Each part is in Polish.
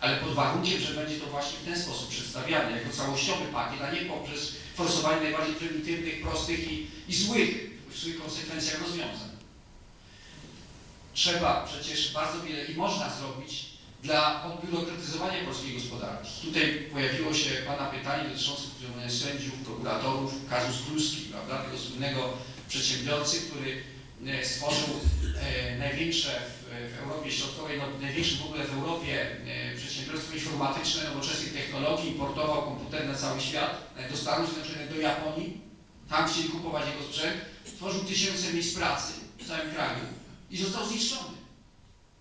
Ale pod warunkiem, że będzie to właśnie w ten sposób przedstawiane, jako całościowy pakiet, a nie poprzez forsowanie najbardziej prymitywnych, prostych i, i złych w swoich konsekwencjach rozwiązań. Trzeba przecież bardzo wiele i można zrobić dla odbiurokratyzowania polskiej gospodarki. Tutaj pojawiło się Pana pytanie dotyczące sędziów, prokuratorów, kazus Kluski, prawda, tego słynnego przedsiębiorcy, który e, stworzył e, największe w, w Europie Środkowej, no, największe w ogóle w Europie e, przedsiębiorstwo informatyczne nowoczesnych technologii, importował komputer na cały świat, do Stanów Zjednoczonych, do Japonii, tam chcieli kupować jego sprzęt, stworzył tysiące miejsc pracy w całym kraju i został zniszczony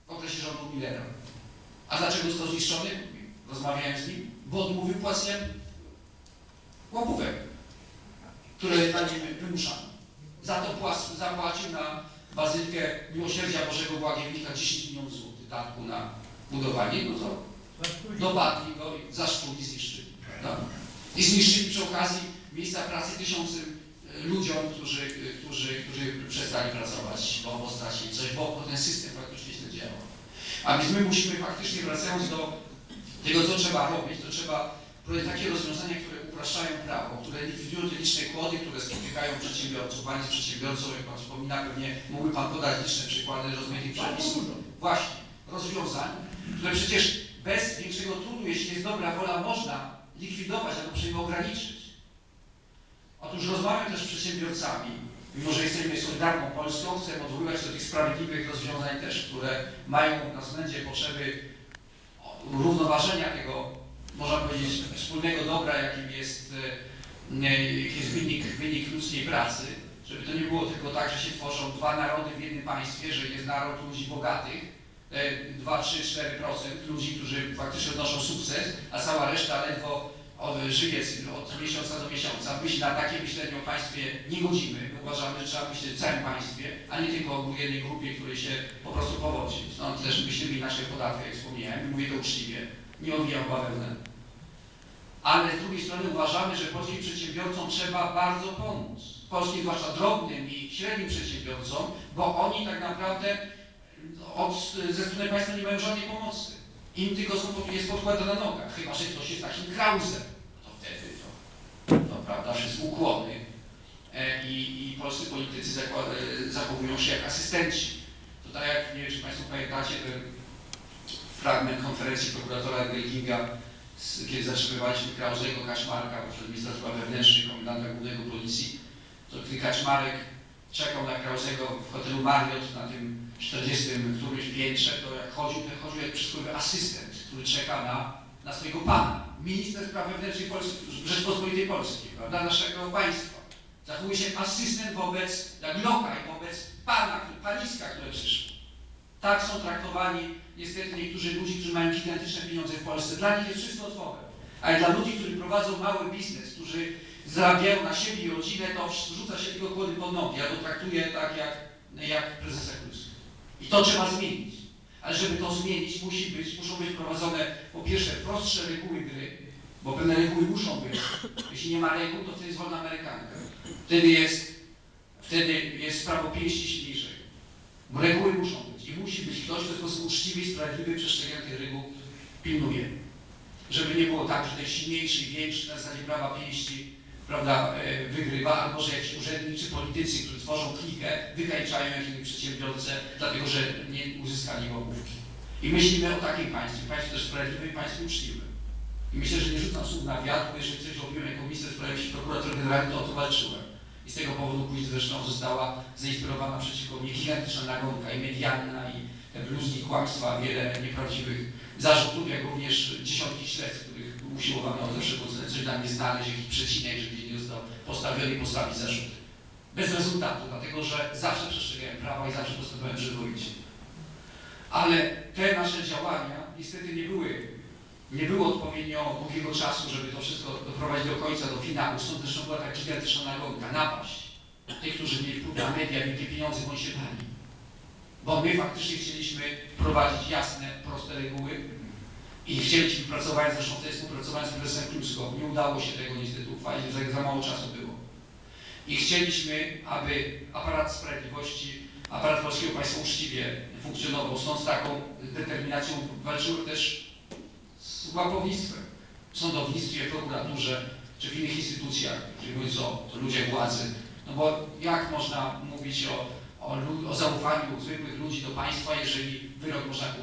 w okresie rządu Millera. A dlaczego został zniszczony? Rozmawiałem z nim, bo odmówił płacenia łapówek, które na nim wymuszano. Za to płac, zapłacił na Bazylikę Miłosierdzia Bożego Błagiewnika 10 milionów złotych datku na budowanie, no to dopadli go, zaszczuli, zniszczyli. Prawda? I zniszczyli przy okazji miejsca pracy tysiącom ludziom, którzy, którzy, którzy przestali pracować, bo, bo stracili coś, bo ten system faktycznie źle działa. A więc my musimy faktycznie, wracając do tego, co trzeba robić, to trzeba takie rozwiązania, które upraszczają prawo, które likwidują te liczne kłody, które spotykają przedsiębiorców. Pani z przedsiębiorcą, jak Pan wspomina, pewnie mógłby Pan podać liczne przykłady rozmaitych przepisów. Właśnie, rozwiązań, które przecież bez większego trudu, jeśli jest dobra wola, można likwidować albo przynajmniej ograniczyć. Otóż rozmawiam też z przedsiębiorcami, mimo że jesteśmy Solidarną Polską, chcę odwoływać do tych sprawiedliwych rozwiązań też, które mają na względzie potrzeby równoważenia tego, można powiedzieć, wspólnego dobra, jakim jest, e, jest wynik, wynik ludzkiej pracy, żeby to nie było tylko tak, że się tworzą dwa narody w jednym państwie, że jest naród ludzi bogatych, 2, 3, 4% ludzi, którzy faktycznie odnoszą sukces, a cała reszta ledwo żyje od miesiąca do miesiąca. My się na takie myślenie o państwie nie godzimy. My uważamy, że trzeba myśleć o całym państwie, a nie tylko o jednej grupie, której się po prostu powodzi. Stąd też myślimy inaczej o podatkach, jak wspomniałem. Mówię to uczciwie. Nie owijam bawełnę. Ale z drugiej strony uważamy, że polskim przedsiębiorcom trzeba bardzo pomóc. Polskim, zwłaszcza drobnym i średnim przedsiębiorcom, bo oni tak naprawdę od, ze strony państwa nie mają żadnej pomocy. Im tylko są, jest podkład na nogach, chyba że ktoś jest takim krauzem. To wtedy to, to prawda, wszystko ukłony e, i, i polscy politycy e, zachowują się jak asystenci. To tak jak, nie wiem czy Państwo pamiętacie ten fragment konferencji prokuratora Gelkinga, kiedy zatrzymywaliśmy Krauzego, Kaczmarka, poprzez ministra spraw wewnętrznych, komendanta głównego policji, to kiedy Kaczmarek czekał na Krauzego w hotelu Marriott na tym 40 którymś piętrze, to jak chodził, to chodził jak przysłowiowy asystent, który czeka na, na swojego pana. Minister spraw wewnętrznych Polski, Rzeczpospolitej Polskiej, prawda, naszego państwa. Zachowuje się asystent wobec, jak lokaj, wobec pana, paniska, które przyszło. Tak są traktowani niestety niektórzy ludzie, którzy mają gigantyczne pieniądze w Polsce. Dla nich jest wszystko otworem. Ale dla ludzi, którzy prowadzą mały biznes, którzy zarabiają na siebie i rodzinę, to rzuca się tylko kłody pod nogi, albo traktuje tak jak, jak prezesa Kluska. I to trzeba zmienić. Ale żeby to zmienić, musi być, muszą być wprowadzone po pierwsze prostsze reguły gry, bo pewne reguły muszą być. Jeśli nie ma reguł, to wtedy jest wolna amerykanka. Wtedy jest, wtedy jest prawo pięści silniejszego. Bo reguły muszą być. I musi być ktoś, kto w sposób uczciwy i sprawiedliwy przestrzegania tych reguł pilnuje. Żeby nie było tak, że ten silniejszy i większy na zasadzie prawa pięści prawda, e, wygrywa, albo że jakiś urzędnik czy politycy, którzy tworzą klikę, wykańczają jakiegoś przedsiębiorcę, dlatego że nie uzyskali łapówki. I myślimy o takim państwie, państwie też sprawiedliwym, państwie uczciwym. I myślę, że nie rzucam słów na wiatr, bo jeżeli coś robiłem jako minister sprawiedliwości, prokurator generalny, to o to walczyłem. I z tego powodu później zresztą została zainspirowana przeciwko mnie gigantyczna nagonka i medialna, i bluzki, kłamstwa, wiele nieprawdziwych zarzutów, jak również dziesiątki śledztw, których usiłowano zawsze dla mnie znaleźć, jakiś przecinek, żeby nie został postawiony i postawić zarzuty. Bez rezultatu, dlatego że zawsze przestrzegałem prawa i zawsze postępowałem przyzwoicie. Ale te nasze działania niestety nie były, nie było odpowiednio długiego czasu, żeby to wszystko doprowadzić do końca, do finału. Stąd zresztą była tak gigantyczna nagonka, napaść. Tych, którzy mieli wpływ na media, wielkie pieniądze, bądź się bali. Bo my faktycznie chcieliśmy wprowadzić jasne, proste reguły, i chcieliśmy pracować, zresztą wtedy współpracowałem z prezesem Kluską. Nie udało się tego niestety uchwalić, za, za mało czasu było. I chcieliśmy, aby aparat sprawiedliwości, aparat polskiego państwa uczciwie funkcjonował. Stąd z taką determinacją walczyły też łapownictwem w sądownictwie, w prokuraturze czy w innych instytucjach, czyli mówiąc o, ludziach władzy. No bo jak można mówić o, o, o zaufaniu zwykłych ludzi do państwa, jeżeli wyrok można kupić